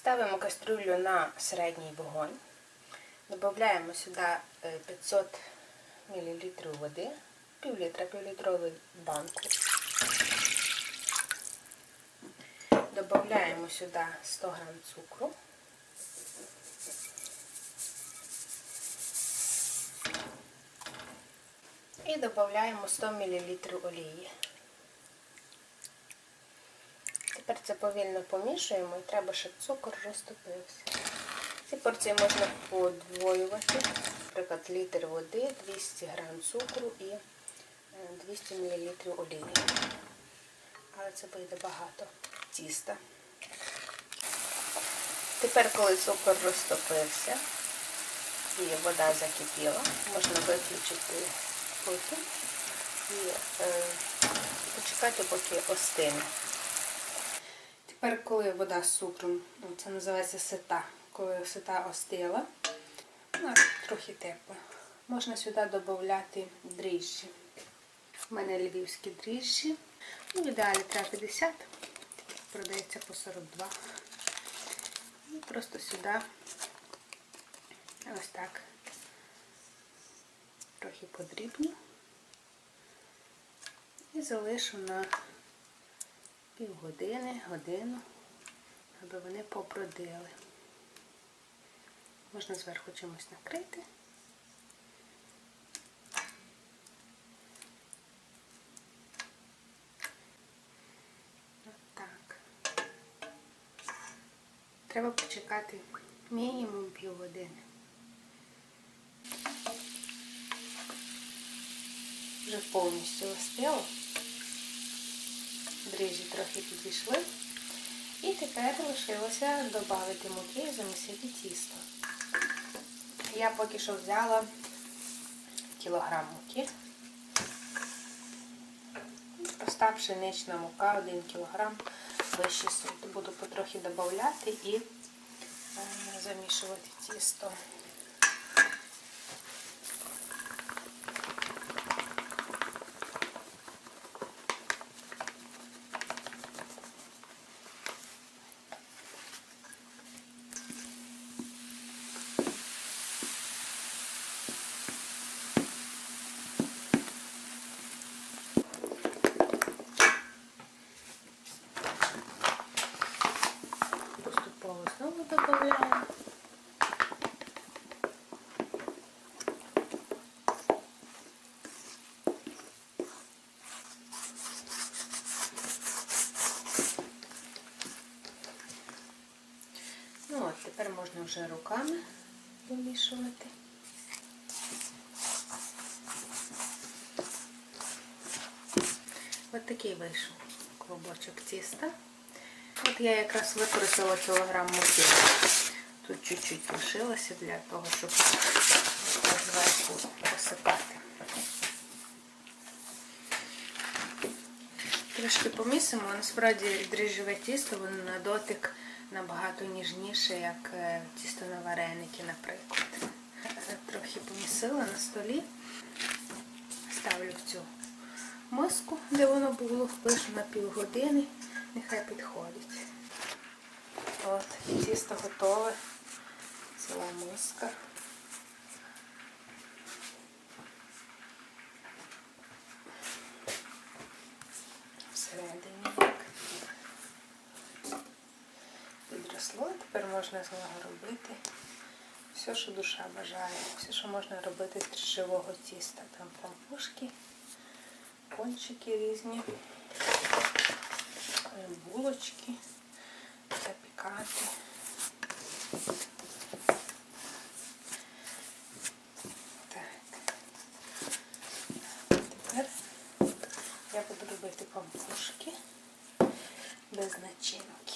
Ставимо кастрюлю на середній вогонь. Додаємо сюди е, 500 мл води, пів літра, півлітрову банку. Додаємо сюди 100 г цукру. І додаємо 100 мл олії. Тепер це повільно помішуємо і треба, щоб цукор розтопився. Ці порції можна подвоювати, наприклад, літр води, 200 г цукру і е, 200 мл олії. Але це вийде багато тіста. Тепер, коли цукор розтопився і вода закипіла, можна виключити плиту і е, почекати, поки остине. Тепер, коли вода з цукром, ну, це називається сита, коли сита остила, ну, трохи тепла, можна сюди додати дріжджі. У мене львівські дріжджі. Ну, в ідеалі треба 50, продається по 42. І просто сюди ось так трохи подрібню і залишу на півгодини, годину, аби вони попродили. Можна зверху чимось накрити. Отак. Треба почекати мінімум півгодини. Вже повністю остило дріжджі трохи підійшли. І тепер лишилося додати муки і замісити тісто. Я поки що взяла кілограм муки. Проста пшенична мука, 1 кілограм, вищий сорт. Буду потрохи додати і е, замішувати тісто. Поступово знову додаємо. Ну от, тепер можна вже руками вимішувати. Ось такий вийшов клубочок тіста. От я якраз використала кілограм муки. Тут чуть-чуть лишилося для того, щоб зверху посипати. Трішки помісимо, насправді дріжджове тісто, воно на дотик набагато ніжніше, як е, тісто на вареники, наприклад. Трохи помісила на столі, ставлю в цю миску, де воно було, пишу на півгодини, нехай підходить. От, тісто готове, ціла миска. Всередині так. Підросло, тепер можна з нього робити все, що душа бажає, все, що можна робити з живого тіста. Там пампушки, пончики різні, булочки, запікати.